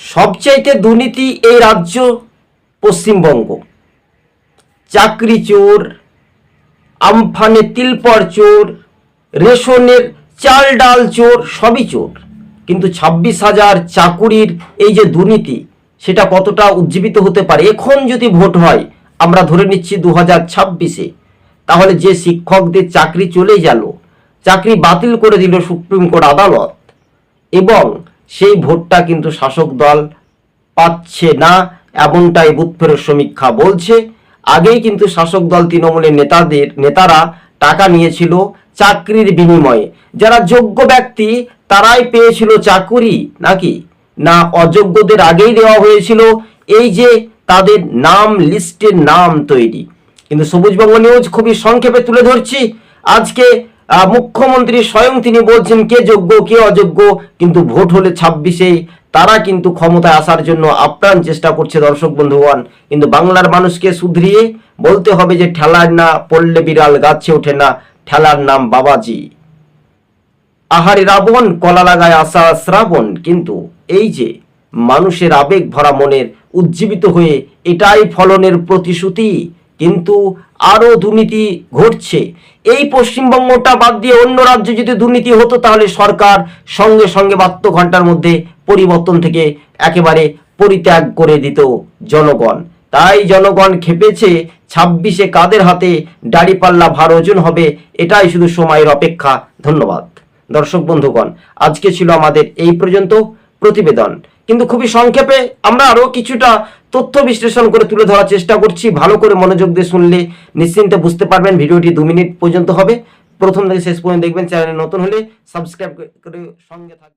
সবচাইতে দুর্নীতি এই রাজ্য পশ্চিমবঙ্গ। চাকরি চোর, আমফানে তিলপর চোর, রেশনের চাল ডাল চোর, সবই চোর। কিন্তু ছাব্বিশ হাজার চাকুরির এই যে দুর্নীতি, সেটা কতটা উজ্জীবিত হতে পারে? এখন যদি ভোট হয়, আমরা ধরে নিচ্ছি দু হাজার ছাব্বিশে, তাহলে যে শিক্ষকদের চাকরি চলে গেল, চাকরি বাতিল করে দিল সুপ্রিম কোর্ট আদালত, এবং সেই ভোটটা কিন্তু শাসক দল পাচ্ছে না, এমনটাই বুথফেরত সমীক্ষা বলছে। আগেই কিন্তু শাসক দল তৃণমূলের নেতাদের, নেতারা টাকা নিয়েছিল চাকরির বিনিময়ে। যারা যোগ্য ব্যক্তি, তারাই পেয়েছিল চাকুরি, নাকি? না, অযোগ্যদের আগেই দেওয়া হয়েছিল এই যে তাদের নাম লিস্টের নাম তৈরি। কিন্তু সবুজ সবুজবঙ্গ নিউজ খুবই সংক্ষেপে তুলে ধরছি। আজকে মুখ্যমন্ত্রী স্বয়ং তিনি বলছেন, কে যোগ্য, কে অযোগ্য, কিন্তু ভোট হলে ছাব্বিশে, তারা কিন্তু ক্ষমতায় আসার জন্য আপ্রাণ চেষ্টা করছে দর্শক বন্ধুগণ। কিন্তু বাংলার মানুষকে শুধরিয়ে বলতে হবে যে, ঠেলার না পড়লে বিড়াল, গাছে ওঠে না। ঠেলার নাম বাবাজি। আহারে রাবণ, কলা লাগায় আসা শ্রাবণ। কিন্তু এই যে মানুষের আবেগ ভরা মনের উজ্জীবিত হয়ে এটাই ফলনের প্রতিশ্রুতি কিন্তু আরও দুর্নীতি ঘটছে। এই পশ্চিমবঙ্গটা বাদ দিয়ে অন্য রাজ্যে যদি দুর্নীতি হতো, তাহলে সরকার সঙ্গে সঙ্গে বাহাত্তর ঘণ্টার মধ্যে পরিবর্তন থেকে একেবারে পরিত্যাগ করে দিত জনগণ। তাই জনগণ খেপেছে, ছাব্বিশে কাদের হাতে দাড়িপাল্লা ভার ওজন হবে, এটাই শুধু সময়ের অপেক্ষা। ধন্যবাদ। দর্শক বন্ধুগণ, আজকে ছিল আমাদের এই পর্যন্ত। প্রতিবেদন কিন্তু খুবই সংক্ষেপে আমরা আরও কিছুটা তথ্য বিশ্লেষণ করে তুলে ধরার চেষ্টা করছি। ভালো করে মনোযোগ দিয়ে শুনলে নিশ্চিন্তে বুঝতে পারবেন ভিডিওটি দু মিনিট পর্যন্ত হবে। প্রথম থেকে শেষ পর্যন্ত দেখবেন চ্যানেলে নতুন হলে সাবস্ক্রাইব করে সঙ্গে থাকবেন।